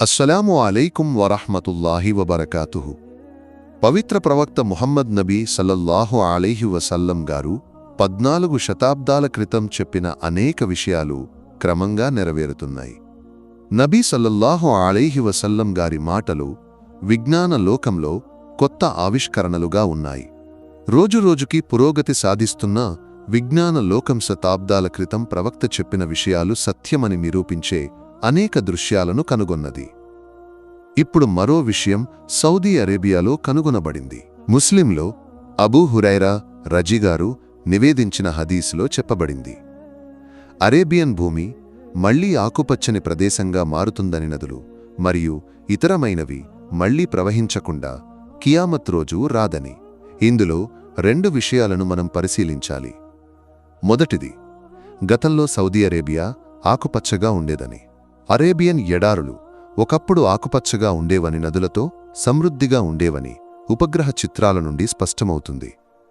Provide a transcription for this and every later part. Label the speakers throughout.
Speaker 1: అస్సలాము అలైకుం వరహ్మతుల్లాహి వబరకాతుహు. పవిత్ర ప్రవక్త ముహమ్మద్ నబీ సల్లల్లాహు అలైహి వసల్లం గారు పద్నాలుగు శతాబ్దాల క్రితం చెప్పిన అనేక విషయాలు క్రమంగా నెరవేరుతున్నాయి. నబీ సల్లల్లాహు అలైహి వసల్లం గారి మాటలు విజ్ఞాన లోకంలో కొత్త ఆవిష్కరణలుగా ఉన్నాయి. రోజురోజుకి పురోగతి సాధిస్తున్న విజ్ఞాన లోకం శతాబ్దాల క్రితం ప్రవక్త చెప్పిన విషయాలు సత్యమని నిరూపించే అనేక దృశ్యాలను కనుగొన్నది. ఇప్పుడు మరో విషయం సౌదీ అరేబియాలో కనుగొనబడింది. ముస్లింలో అబూ హురైరా రజిగారు నివేదించిన హదీసులో చెప్పబడింది. అరేబియన్ భూమి మళ్ళీ ఆకుపచ్చని ప్రదేశంగా మారుతుందని నదులు మరియు ఇతరమైనవి మళ్ళీ ప్రవహించకుండా కియామత్ రోజు రాదని. ఇందులో రెండు విషయాలను మనం పరిశీలించాలి. మొదటిది గతంలో సౌదీ అరేబియా ఆకుపచ్చగా ఉండేదని. అరేబియన్ ఎడారులు ఒకప్పుడు ఆకుపచ్చగా ఉండేవని నదులతో సమృద్ధిగా ఉండేవని ఉపగ్రహ చిత్రాల నుండి స్పష్టమవుతుంది.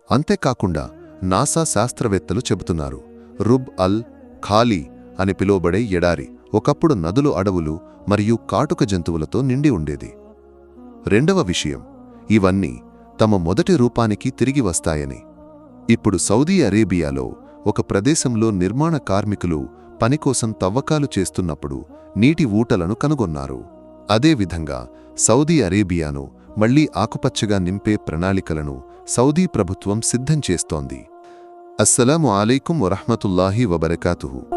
Speaker 1: అంతేకాకుండా నాసా శాస్త్రవేత్తలు చెబుతున్నారు రుబ్ అల్ ఖాళీ అని పిలువబడే ఎడారి ఒకప్పుడు నదులు అడవులు మరియు కాటుక జంతువులతో నిండి ఉండేది. రెండవ విషయం ఇవన్నీ తమ మొదటి రూపానికి తిరిగి వస్తాయని. ఇప్పుడు సౌదీ అరేబియాలో ఒక ప్రదేశంలో నిర్మాణ కార్మికులు పనికోసం తవ్వకాలు చేస్తున్నప్పుడు నీటి ఊటలను కనుగొన్నారు. అదేవిధంగా సౌదీ అరేబియాను మళ్ళీ ఆకుపచ్చగా నింపే ప్రణాళికలను సౌదీ ప్రభుత్వం సిద్ధం చేస్తోంది. అస్సలాము అలైకుం వరహ్మతుల్లాహి వబరకాతుహు.